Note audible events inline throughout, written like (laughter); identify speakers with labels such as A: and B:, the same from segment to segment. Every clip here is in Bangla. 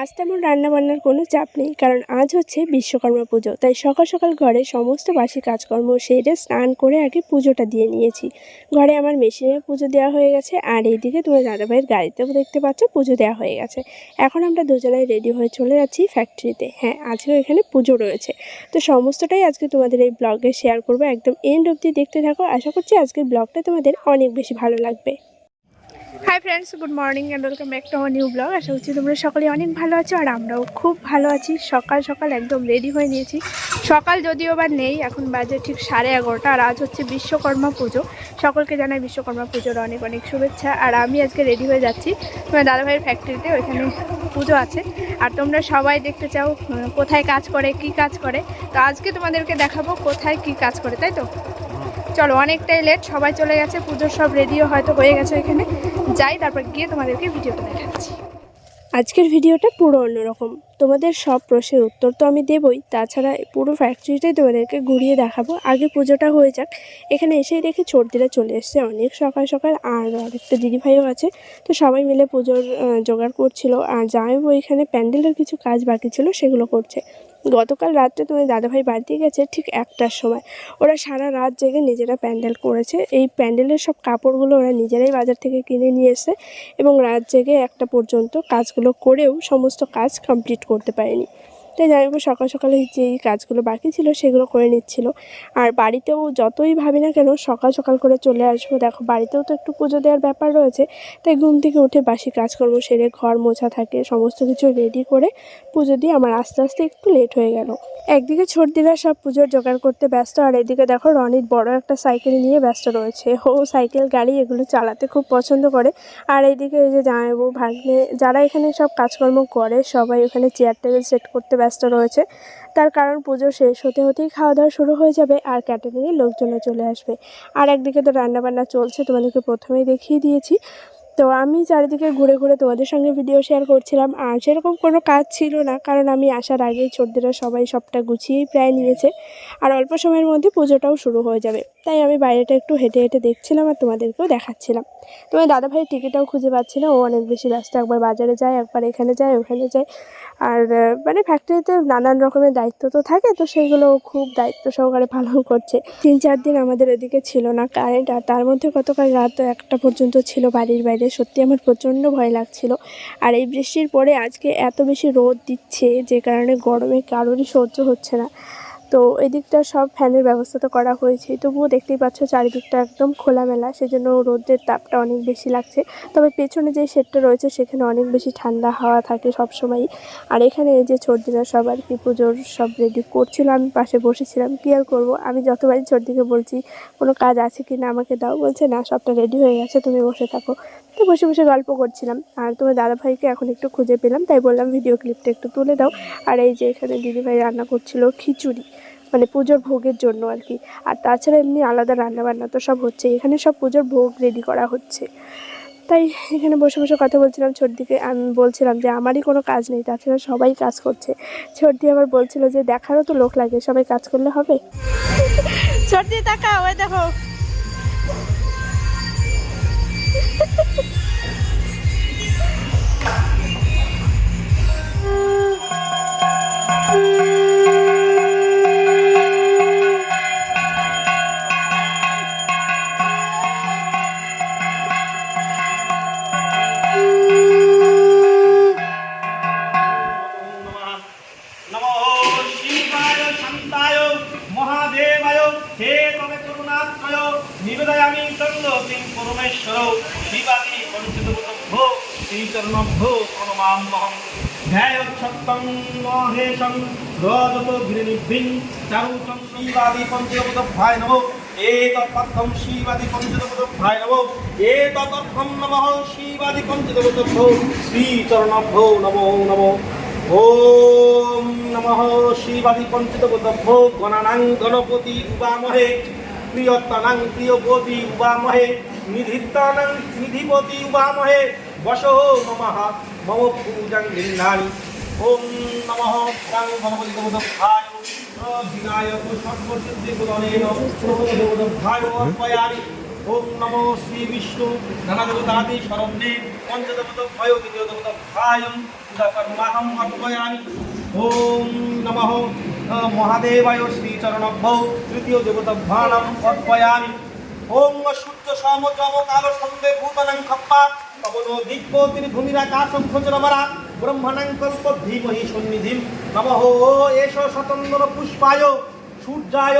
A: আজ তেমন রান্নাবান্নার কোনো চাপ নেই, কারণ আজ হচ্ছে বিশ্বকর্মা পুজো। তাই সকাল সকাল ঘরে সমস্ত বাসি কাজকর্ম সেরে স্নান করে আগে পুজোটা দিয়ে নিয়েছি। ঘরে আমার মেশিনে পুজো দেওয়া হয়ে গেছে, আর এইদিকে তোমার দাদাভাইয়ের গাড়িতেও দেখতে পাচ্ছ পুজো দেওয়া হয়ে গেছে। এখন আমরা দুজনাই রেডি হয়ে চলে যাচ্ছি ফ্যাক্টরিতে হ্যাঁ আজকেও এখানে পুজো রয়েছে। তো সমস্তটাই আজকে তোমাদের এই ব্লগে শেয়ার করব। একদম এন্ড অবধি দেখতে থাকো। আশা করছি আজকের ব্লগটা তোমাদের অনেক বেশি ভালো লাগবে। Hi friends good morning and welcome back to আমার নিউ ব্লগ আশা করছি তোমরা সকলে অনেক ভালো আছো আর আমরাও খুব ভালো আছি। সকাল সকাল একদম রেডি হয়ে নিয়েছি। সকাল যদিও বা নেই, এখন বাজে ঠিক সাড়ে এগারোটা আর আজ হচ্ছে বিশ্বকর্মা পুজো। সকলকে জানাই বিশ্বকর্মা পুজোর অনেক অনেক শুভেচ্ছা। আর আমি আজকে রেডি হয়ে যাচ্ছি তোমার দাদাভাইয়ের ফ্যাক্টরিতে ওইখানে পুজো আছে। আর তোমরা সবাই দেখতে চাও কোথায় কাজ করে, কি কাজ করে। তো আজকে তোমাদেরকে দেখাবো কোথায় কি কাজ করে, তাই তো? চলো, অনেকটাই লেট সবাই চলে গেছে পুজোর সব রেডিও হয়তো হয়ে গেছে এখানে। যাই, তারপর গিয়ে তোমাদেরকে ভিডিওটা দেখাচ্ছি। আজকের ভিডিওটা পুরো অন্যরকম। তোমাদের সব প্রশ্নের উত্তর তো আমি দেবই, তাছাড়া পুরো ফ্যাক্টরিটাই তোমাদেরকে ঘুরিয়ে দেখাবো। আগে পুজোটা হয়ে যাক। এখানে এসেই দেখি চর্দিরা চলে এসছে। অনেক সকাল সকাল আর আরেকটা দিদিভাইও আছে। তো সবাই মিলে পুজোর জোগাড় করছিল। আর জামাইবু এখানে প্যান্ডেলের কিছু কাজ বাকি ছিল, সেগুলো করছে। গতকাল রাত্রে তোমার দাদাভাই বাড়িতে গেছে ঠিক একটার সময়। ওরা সারা রাত জেগে নিজেরা প্যান্ডেল করেছে। এই প্যান্ডেলের সব কাপড়গুলো ওরা নিজেরাই বাজার থেকে কিনে নিয়ে এসে এবং রাত জেগে একটা পর্যন্ত কাজগুলো করেও সমস্ত কাজ কমপ্লিট করতে পারেনি। তাই জানাব সকাল সকালে যেই কাজগুলো বাকি ছিল সেগুলো করে নিচ্ছিল। আর বাড়িতেও যতই ভাবি না কেন, সকাল সকাল করে চলে আসব। দেখো, বাড়িতেও তো একটু পুজো দেওয়ার ব্যাপার রয়েছে, তাই ঘুম থেকে উঠে বাসি কাজকর্ম সেরে ঘর মোছা থাকে, সমস্ত কিছু রেডি করে পুজো দিয়ে আমার আস্তে আস্তে একটু লেট হয়ে গেল। একদিকে ছোটদিরা সব পুজোর জোগাড় করতে ব্যস্ত, আর এদিকে দেখো, রনির বড় একটা সাইকেল নিয়ে ব্যস্ত রয়েছে। ও সাইকেল, গাড়ি এগুলো চালাতে খুব পছন্দ করে। আর এইদিকে এই যে জামাইবু ভাগ্নে, যারা এখানে সব কাজকর্ম করে, সবাই ওখানে চেয়ার টেবিল সেট করতে ব্যস্ত রয়েছে। তার কারণ পুজো শেষ হতে হতেই খাওয়া দাওয়া শুরু হয়ে যাবে আর ক্যাটারিংয়ে লোকজনও চলে আসবে। আর একদিকে তো রান্নাবান্না চলছে, তোমাদেরকে প্রথমেই দেখিয়ে দিয়েছি। তো আমি চারিদিকে ঘুরে ঘুরে তোমাদের সঙ্গে ভিডিও শেয়ার করছিলাম। আর সেরকম কোনো কাজ ছিল না, কারণ আমি আসার আগেই ছোটদেরা সবাই সবটা গুছিয়েই প্রায় নিয়েছে। আর অল্প সময়ের মধ্যে পুজোটাও শুরু হয়ে যাবে। তাই আমি বাইরেটা একটু হেঁটে হেঁটে দেখছিলাম আর তোমাদেরকেও দেখাচ্ছিলাম। তোমার দাদাভাই টিকিটটাও খুঁজে পাচ্ছি না ও অনেক বেশি ব্যস্ত, একবার বাজারে যায়, একবার এখানে যায়, ওখানে যায়। আর মানে ফ্যাক্টরিতে নানান রকমের দায়িত্ব তো থাকে, তো সেইগুলো খুব দায়িত্ব সহকারে পালন করছে। তিন চার দিন আমাদের এদিকে ছিল না কারেন্ট আর তার মধ্যে গতকাল রাত একটা পর্যন্ত ছিল বাড়ির বাইরে। সত্যি আমার প্রচণ্ড ভয় লাগছিল। আর এই বৃষ্টির পরে আজকে এত বেশি রোদ দিচ্ছে, যে কারণে গরমে কারোরই সহ্য হচ্ছে না। তো এদিকটা সব ফ্যানের ব্যবস্থা তো করা হয়েছে। তবুও দেখতেই পাচ্ছ চারিদিকটা একদম খোলামেলা, সেজন্য রোদের তাপটা অনেক বেশি লাগছে। তবে পেছনে যে শেডটা রয়েছে, সেখানে অনেক বেশি ঠান্ডা হাওয়া থাকে সবসময়ই। আর এখানে এই যে সর্দিরা সব আর কি পুজোর সব রেডি করছিল, আমি পাশে বসেছিলাম। কী আর করব? আমি যতবারই সর্দিকে বলছি, কোনো কাজ আছে কি না আমাকে দাও? বলছে, না, সবটা রেডি হয়ে গেছে, তুমি বসে থাকো। তো বসে বসে গল্প করছিলাম। আর তোমার দাদাভাইকে এখন একটু খুঁজে পেলাম, তাই বললাম, ভিডিও ক্লিপটা একটু তুলে দাও। আর এই যে এখানে দিদিভাই রান্না করছিল খিচুড়ি। মানে পুজোর ভোগের জন্য আর কি। আর তাছাড়া এমনি আলাদা রান্না বান্না তো সব হচ্ছে এখানে সব পুজোর ভোগ রেডি করা হচ্ছে। তাই এখানে বসে বসে কথা বলছিলাম ছোটদিকে আমি বলছিলাম যে আমারই কোনো কাজ নেই, তাছাড়া সবাই কাজ করছে। ছোটদি আবার বলছিল যে দেখারও তো লোক লাগে, সবাই কাজ করলে হবে? ছোটদি ওই দেখো।
B: রজত গিরিনিভৃং চারুচং শিবাদি পঞ্চদভূতভ্যায় নমো। এতৎপত্তম শিবাদি পঞ্চদভূতভ্যায় নমো এতৎপত্তম নমঃ। শিবাদি পঞ্চদভূতভ্যো শ্রীচরণভ্যো নমো নমো। ওম নমঃ শিবাদি পঞ্চিতবদ্ধ গণানাং গণপতি উবামহে। প্রিয়তনাং প্রিয়পতি উবামহে। নিধিত্তানাং নিধিপতি উবামহে। বসো নমঃ। মম পূজাং গৃহাণি। ওম নমঃ প্রাং গণপতি দেবতায় বিনায়ক সর্বসিদ্ধি প্রভু দেবতায় অর্পয়ামি। ওম নমো শ্রী বিষ্ণু নানাদেবতাদি শরণ্যে পঞ্চদেবত ভয় দ্বিতীয় দেবত ভায়ম মাহম অর্পয়ামি। ওম নমঃ মহাদেবায় শ্রীচরণভ্য তৃতীয় দেবতভ্যানাম অর্পয়ামি। ওম সূর্য সমদ্রম কাল সন্ধে ভূতনং খপ্পা পবন দিব্য ভূমিরাকাশম খোচরমরা ব্রহ্মণং কল্প ধীমহি সন্নিধিম। নমঃ এষ শতন্দর পুষ্পায় সূর্যায়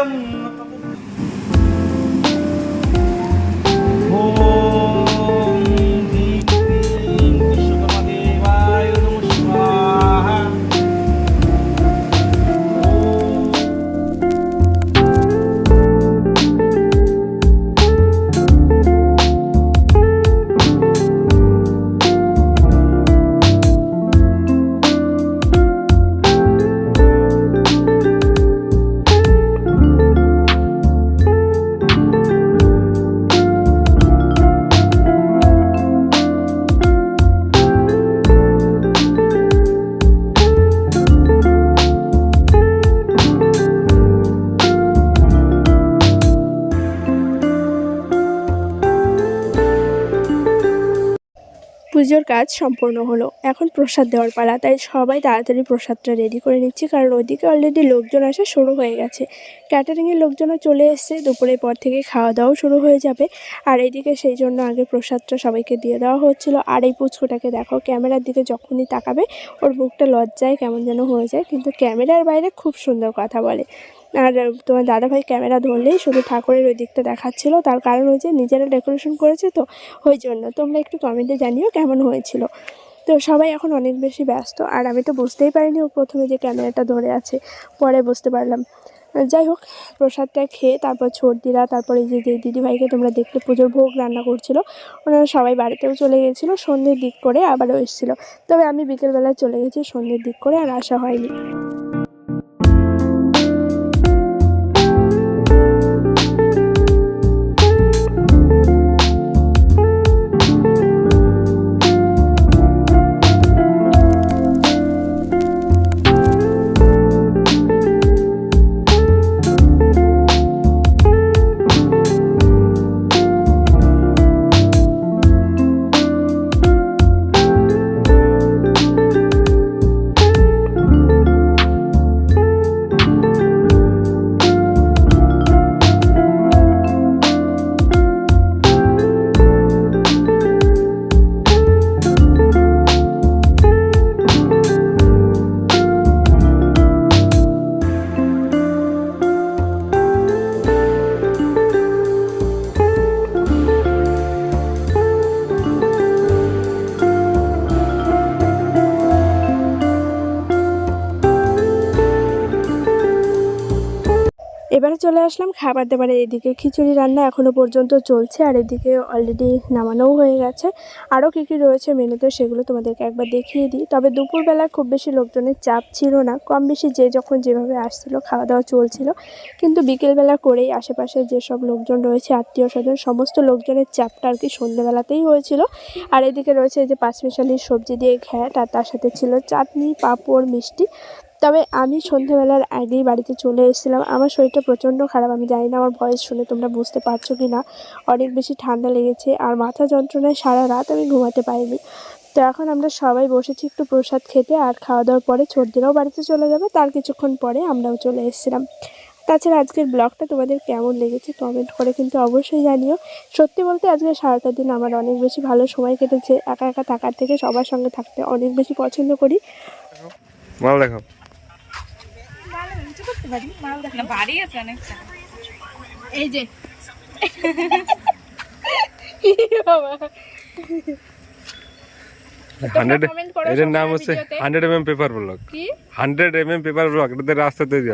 B: yo
A: পুজোর কাজ সম্পূর্ণ হলো। এখন প্রসাদ দেওয়ার পালা, তাই সবাই তাড়াতাড়ি প্রসাদটা রেডি করে নিচ্ছি, কারণ ওইদিকে অলরেডি লোকজন আসা শুরু হয়ে গেছে। ক্যাটারিংয়ের লোকজনও চলে এসছে, দুপুরের পর থেকে খাওয়া দাওয়াও শুরু হয়ে যাবে। আর এইদিকে সেই জন্য আগে প্রসাদটা সবাইকে দিয়ে দেওয়া হচ্ছিল। আর এই পুচকুটাকে দেখো, ক্যামেরার দিকে যখনই তাকাবে, ওর বুকটা লজ্জায় কেমন যেন হয়ে যায়, কিন্তু ক্যামেরার বাইরে খুব সুন্দর কথা বলে। আর তোমার দাদাভাই ক্যামেরা ধরলেই শুধু ঠাকুরের ওই দিকটা দেখাচ্ছিল, তার কারণ হচ্ছে নিজেরা ডেকোরেশন করেছে তো, ওই জন্য। তোমরা একটু কমেন্টে জানিও কেমন হয়েছিল। তো সবাই এখন অনেক বেশি ব্যস্ত। আর আমি তো বুঝতেই পারিনি ও প্রথমে যে ক্যামেরাটা ধরে আছে। পরে বুঝতে পারলাম। যাই হোক, প্রসাদটা খেয়ে তারপর ছর্দিরা, তারপর এই যে যে দিদিভাইকে তোমরা দেখতে পুজোর ভোগ রান্না করছিল, ওনারা সবাই বাড়িতেও চলে গেছিল, সন্ধ্যের দিক করে আবারও এসেছিল। তবে আমি বিকেলবেলায় চলে গেছি, সন্ধ্যের দিক করে আর আসা হয়নি। এবারে চলে আসলাম খাবার দাবারের এদিকে। খিচুড়ি রান্না এখনও পর্যন্ত চলছে আর এদিকে অলরেডি নামানোও হয়ে গেছে। আরও কী কী রয়েছে মেনুতে সেগুলো তোমাদেরকে একবার দেখিয়ে দিই। তবে দুপুরবেলা খুব বেশি লোকজনের চাপ ছিল না। কম বেশি যে যখন যেভাবে আসছিল, খাওয়া দাওয়া চলছিল। কিন্তু বিকেলবেলা করেই আশেপাশে যেসব লোকজন রয়েছে, আত্মীয় স্বজন, সমস্ত লোকজনের চাপটা আর কি সন্ধ্যেবেলাতেই হয়েছিল। আর এদিকে রয়েছে যে পাঁচমিশালির সবজি দিয়ে ঘ্যাট, আর তার সাথে ছিল চাটনি, পাঁপড়, মিষ্টি। তবে আমি সন্ধ্যেবেলার আগেই বাড়িতে চলে এসেছিলাম। আমার শরীরটা প্রচণ্ড খারাপ, আমি জানি না আমার ভয়েস শুনে তোমরা বুঝতে পারছ কি না অনেক বেশি ঠান্ডা লেগেছে আর মাথা যন্ত্রণায় সারা রাত আমি ঘুমাতে পারিনি। তো এখন আমরা সবাই বসেছি একটু প্রসাদ খেতে আর খাওয়া দাওয়ার পরে ছোটদেরও বাড়িতে চলে যাবে, তার কিছুক্ষণ পরে আমরাও চলে এসেছিলাম। তাছাড়া আজকের ব্লগটা তোমাদের কেমন লেগেছে কমেন্ট করে কিন্তু অবশ্যই জানিও। সত্যি বলতে আজকে সারাটা দিন আমার অনেক বেশি ভালো সময় কেটেছে। একা একা থাকার থেকে সবার সঙ্গে থাকতে অনেক বেশি পছন্দ করি।
C: মাল দেখাও
D: না আছে অনেকটা।
A: এই যে।
C: হান্ড্রেড এটার নাম হচ্ছে hundred M M paper block
A: কি?
C: Hundred M M paper block এটাতে রাস্তা তৈরি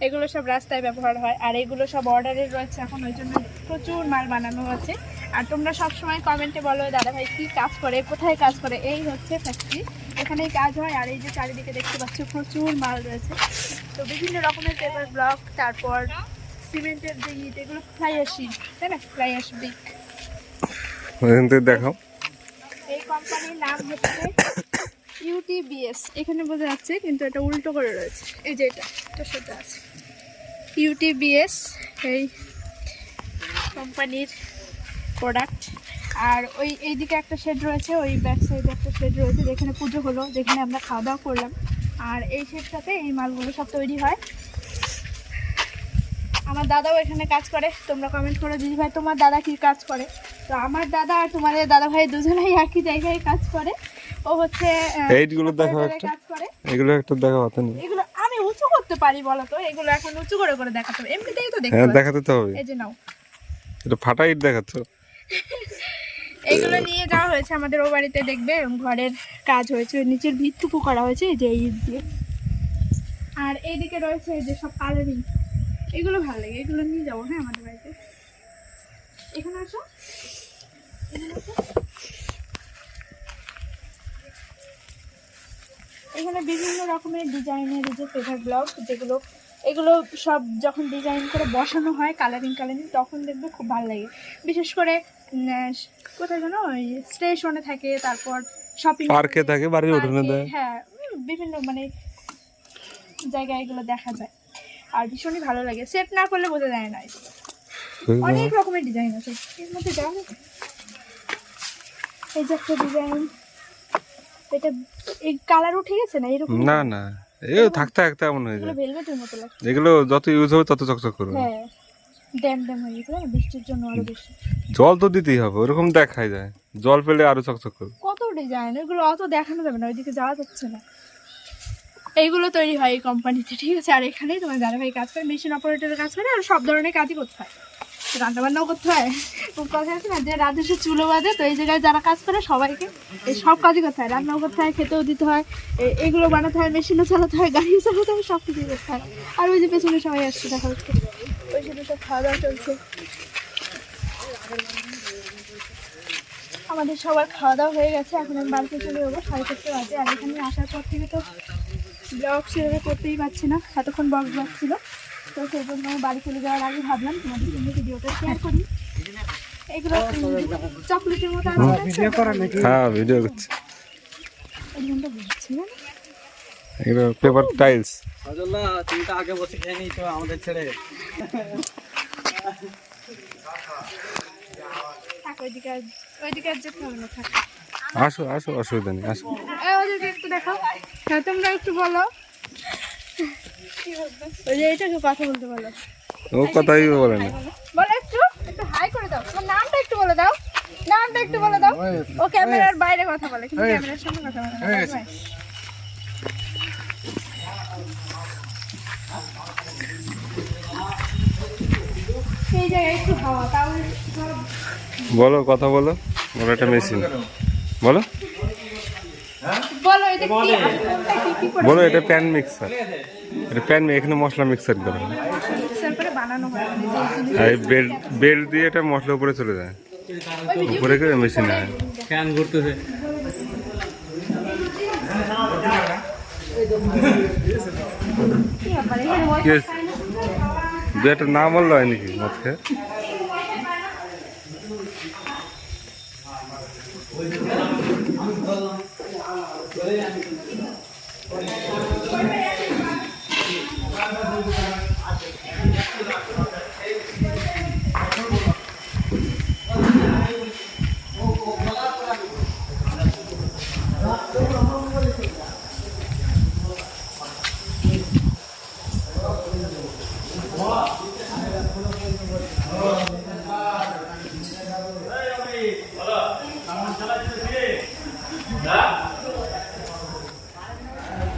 A: এগুলো সব রাস্তায় ব্যবহার হয় আর এগুলো সব অর্ডারে রয়েছে এখন ওই জন্য প্রচুর মাল বানানো আছে আর তোমরা সব সময় কমেন্টে বলো দাদা ভাই কি কাজ করে কোথায় কাজ করে? এই হচ্ছে ফ্যাক্টরি এখানেই কাজ হয় আর এই যে চারিদিকে দেখতে পাচ্ছ প্রচুর মাল রয়েছে। তো বিভিন্ন রকমের পেপার ব্লক তারপর সিমেন্টের যে ইট এগুলো ফ্লাই আসিন তাই না? ফ্লাই আসবি।
C: থেকে দেখাও।
A: এই কোম্পানির নাম হচ্ছে ইউটিবিএস এখানে বোঝা যাচ্ছে কিন্তু এটা উল্টো করে রয়েছে। এই যে এটা এটার সাথে আছে। ইউটিবিএস এই কোম্পানির প্রোডাক্ট আর ওই এইদিকে একটা শেড রয়েছে ওই ব্যাক সাইডে একটা শেড রয়েছে যেখানে পুজো হলো যেখানে আমরা খাওয়া দাওয়া করলাম। আর এই শেডটাতে এই মালগুলো সব তৈরি হয়। আমার দাদাও এখানে কাজ করে তোমরা কমেন্ট করো দিদি ভাই তোমার দাদা কি কাজ করে? তো আমার দাদা আর তোমাদের দাদা ভাই দুজনেই একই জায়গায় কাজ করে। ও হচ্ছে আহ,
C: এইটগুলো একটা।
A: কাজ করে।
C: এগুলো একটা দেখা হতো না
A: এগুলো আমি উঁচু করতে পারি বলো তো? এগুলো এখন উঁচু করে করে দেখাতে হবে। এমনিতেই তো দেখতে
C: হ্যাঁ দেখাতে তো হবে।
A: এই যে নাও।
C: এটা ফাটা ইট দেখাচ্ছ? (laughs)
A: এগুলো নিয়ে যাওয়া হয়েছে, আমাদের ও বাড়িতে দেখবে ঘরের কাজ হয়েছে, নিচের ভিতটুকু করা হয়েছে যে ইট দিয়ে। আর এইদিকে রয়েছে যে সব কালারিং। এগুলো ভালো লাগে, এগুলো নিয়ে যাব হ্যাঁ আমাদের বাড়িতে। এখানে আসো। এখানে বিভিন্ন রকমের ডিজাইনের যে ফেভার ব্লক যেগুলো, এগুলো সব যখন ডিজাইন করে বসানো হয় কালারিং কালারিং তখন দেখবে খুব ভালো লাগে। বিশেষ করে কোথায় যেন ওই স্টেশনে থাকে তারপর শপিং
C: পার্কে থাকে বাড়ির উঠোনে দেয়।
A: হ্যাঁ বিভিন্ন মানে জায়গায় এগুলো দেখা যায়। আর ভীষণই ভালো লাগে। সেট না করলে বোঝা যায় না অনেক রকমের ডিজাইন আছে। এর মধ্যে যাওয়া এই যে একটা ডিজাইন এটা এই কালার উঠে গেছে না এরকম?
C: না না। এগুলো থাকতে থাকতে এমন হয়ে
A: এগুলো
C: যায় এগুলো যত ইউজ হবে তত চকচক করবে।
A: হ্যাঁ। ড্যাম ড্যাম হয়ে গেছে বৃষ্টির জন্য আরও বেশি
C: জল তো দিতেই হবে ওরকম দেখাই যায়। জল পেলে আরও চকচক করবে।
A: কত ডিজাইন এগুলো অত দেখানো যাবে না ওইদিকে যাওয়া যাচ্ছে না। এইগুলো তৈরি হয় এই কোম্পানিতে ঠিক আছে? আর এখানেই তোমার দাদা ভাই কাজ করে মেশিন অপারেটরের কাজ করে আর সব ধরনের কাজই করতে হয়। রান্না বান্নাও করতে হয়। কথা আছে না? যে রাতে সে চুলো বাঁধে তো এই জায়গায় যারা কাজ করে সবাইকে এই সব কাজই করতে হয়। রান্নাও করতে হয় খেতেও দিতে হয় এগুলো বানাতে হয় মেশিনও চালাতে হয় গাড়িও চালাতে হয় সব কিছুই করতে হয়। আর ওই যে পেছনে সবাই আসছে দেখা হচ্ছে। ওই সাথে সব খাওয়া দাওয়া চলছে। আমাদের সবার খাওয়া দাওয়া হয়ে গেছে এখন আমি বাড়িতে চলে যাব সাড়ে চারটে বাজে। আর এখানে আসার পর থেকে তো ব্লগ সেভাবে করতেই পারছি না এতক্ষণ বক্স ব্লগ ছিল। তো সেই জন্য আমি বাড়ি চলে যাওয়ার আগে ভাবলাম তোমাদের সঙ্গে ভিডিওটা শেয়ার করি। এগুলো চকলেটের মতো আছে?
C: হ্যাঁ ভিডিও করছে
A: এই জন্য বুঝছি না।
C: এগুলো পেপার টাইলস
B: সজল্লা তুমি তো আগে বসে খেয়ে নিয়েছো আমাদের ছেড়ে।
C: আসো আসো অসুবিধা নেই আসো।
A: একটু দেখাও। হ্যাঁ তোমরা একটু বলো। ওই যে এটাকে কথা বলতে বলো।
C: ও কথাই বলে না।
A: বলো একটু একটু হাই করে দাও। তোমার নামটা একটু বলে দাও। নামটা একটু বলে দাও। ও ক্যামেরার বাইরে কথা বলে কিন্তু ক্যামেরার সামনে কথা বলে সেই জায়গায় একটু হাওয়া তাহলে
C: বলো কথা বলো। বলো একটা মেশিন। বলো।
A: বলো এটা
C: প্যান মিক্সার। এটা প্যান এখানে মশলা মিক্সার করা হয়।
A: হয় মানে
C: বেল্ট বেল্ট দিয়ে এটা মশলা উপরে চলে যায়। উপরে করে মেশিন হয়
B: ফ্যান ঘুরতেছে।
A: কি
C: দু একটা নাম বলল হয় নাকি মদ খেয়ে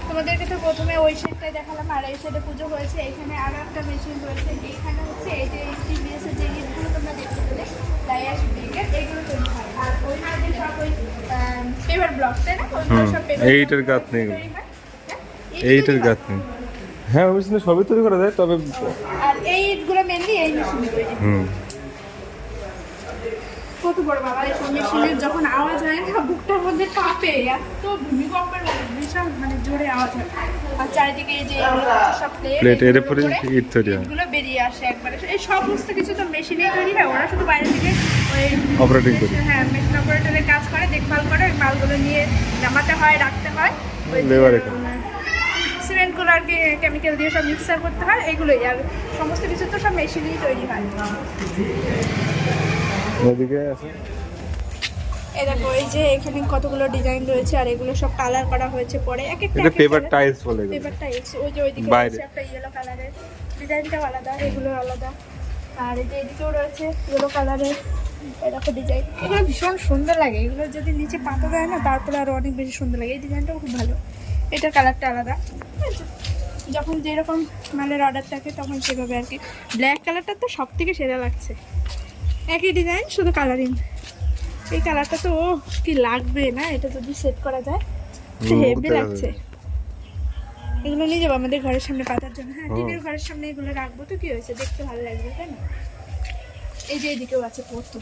A: তোমাদেরকে তো প্রথমে ওই সাইডটাই দেখালাম আর এই সাইডে পুজো হয়েছে এখানে আরও একটা মেশিন রয়েছে। এখানে হচ্ছে এই যে যে তোমরা দেখতে পেলে ডাইয়াস ব্রিগেড এগুলো তৈরি হয়। আর ওই সাইডে সব ওই পেপার ব্লক তাই না? সব পেপার
C: এইটার গাঁথ নেই এইটার গাছ নেই হ্যাঁ ওই সবই তৈরি করা যায় তবে
A: আর এই ইটগুলো মেনলি এই মেশিনে তৈরি
C: হুম।
A: কত বড় বাবা এই মেশিনের যখন আওয়াজ হয় না বুকটার মধ্যে কাঁপে এত ভূমিকম্পের বিশাল মানে জোরে আওয়াজ হয়। আর চারিদিকে এই যে সব প্লেট
C: এর উপরে ইট তৈরি হয়?
A: এগুলো বেরিয়ে আসে একবারে। এই সমস্ত কিছু তো মেশিনে তৈরি হয় ওরা শুধু বাইরে থেকে ওই
C: Operating করে।
A: হ্যাঁ মেশিন অপারেটরের কাজ করে দেখভাল করে মালগুলো নিয়ে নামাতে হয় রাখতে হয়।
C: এখানে।
A: সিমেন্টগুলো আর কি কেমিক্যাল দিয়ে সব মিক্সার করতে হয় এগুলোই। আর সমস্ত কিছু তো সব মেশিনেই তৈরি হয়।
C: এদিকে আছে।
A: এই দেখো এই যে এখানে কতগুলো ডিজাইন রয়েছে আর এগুলো সব কালার করা হয়েছে পরে। এক একটা
C: এটা পেপার টাইলস বলে
A: পেপার টাইলস ওই যে ওইদিকে একটা ইয়েলো কালারের ডিজাইনটাও আলাদা এগুলো আলাদা। আর এই যে এদিকেও রয়েছে ইয়েলো কালারের এরকম ডিজাইন এগুলো ভীষণ সুন্দর লাগে। এগুলো যদি নিচে পাতা দেয় না তারপরে আরও অনেক বেশি সুন্দর লাগে। এই ডিজাইনটাও খুব ভালো। এটার কালারটা আলাদা। যখন যেরকম মালের অর্ডার থাকে তখন সেভাবে আর কি। ব্ল্যাক কালারটা তো সব থেকে সেরা লাগছে। একই ডিজাইন শুধু কালারিং এই কালারটা তো ও কি লাগবে না? এটা যদি সেট করা যায় হেভি লাগছে। এগুলো নিয়ে যাব আমাদের ঘরের সামনে পাতার জন্য। হ্যাঁ। টিনের ঘরের সামনে এগুলো রাখব তো কি হয়েছে? দেখতে ভালো লাগবে তাই না? এই যে এদিকেও আছে পড়তো।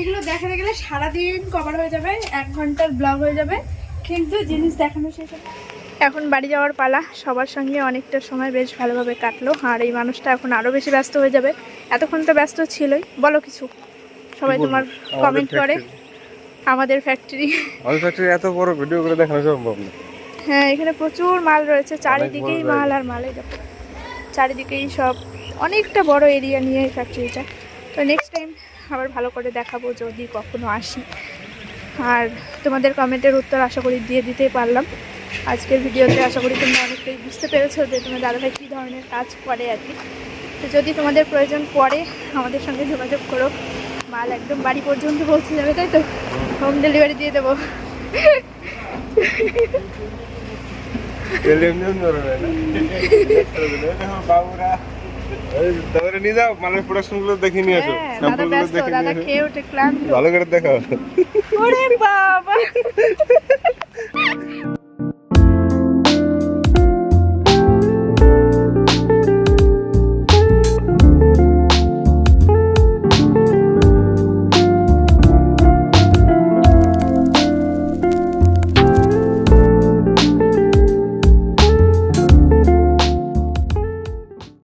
A: এগুলো দেখাতে গেলে সারাদিন কভার হয়ে যাবে এক ঘণ্টার ব্লগ হয়ে যাবে কিন্তু জিনিস দেখানো শেষ হবে। এখন বাড়ি যাওয়ার পালা। সবার সঙ্গে অনেকটা সময় বেশ ভালোভাবে কাটলো আর এই মানুষটা এখন আরও বেশি ব্যস্ত হয়ে যাবে। এতক্ষণ তো ব্যস্ত ছিলই। বলো কিছু। সবাই তোমার কমেন্ট করে। আমাদের ফ্যাক্টরি
C: আমাদের ফ্যাক্টরি এত বড় ভিডিও করে দেখানো সম্ভব না।
A: হ্যাঁ এখানে প্রচুর মাল রয়েছে। চারিদিকেই মাল আর মাল দেখো। চারিদিকেই সব অনেকটা বড় এরিয়া নিয়ে এই ফ্যাক্টরিটা তো নেক্সট টাইম আবার ভালো করে দেখাবো যদি কখনো আসি। আর তোমাদের কমেন্টের উত্তর আশা করি দিয়ে দিতেই পারলাম। আজকের ভিডিওতে আশা করি তোমরা অনেকটাই বুঝতে পেরেছ যে তোমার দাদাভাই কী ধরনের কাজ করে আর কি। তো যদি তোমাদের প্রয়োজন পড়ে আমাদের সঙ্গে যোগাযোগ করো। মাল একদম বাড়ি পর্যন্ত পৌঁছে যাবে তাই তো? হোম ডেলিভারি দিয়ে দেবো। হ্যাঁ
C: ভালো করে দেখাও।